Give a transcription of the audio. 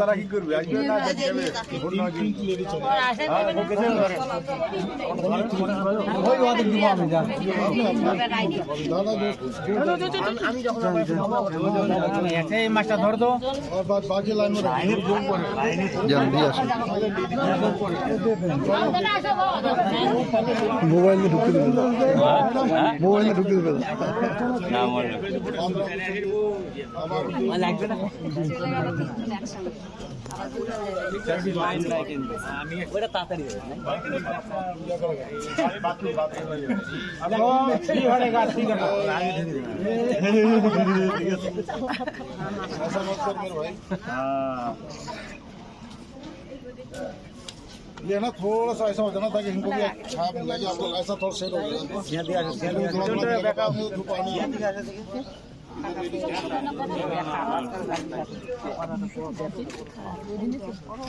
তারা কি দেবেন মোবাইলে ঢুকে দেবেন কি হয় গাছ ঠিক আছে ये ना थोड़ा सा ऐसा हो जाना ताकि इनको भी छाप मिल जाए आपको ऐसा थोड़ा सेट हो जाए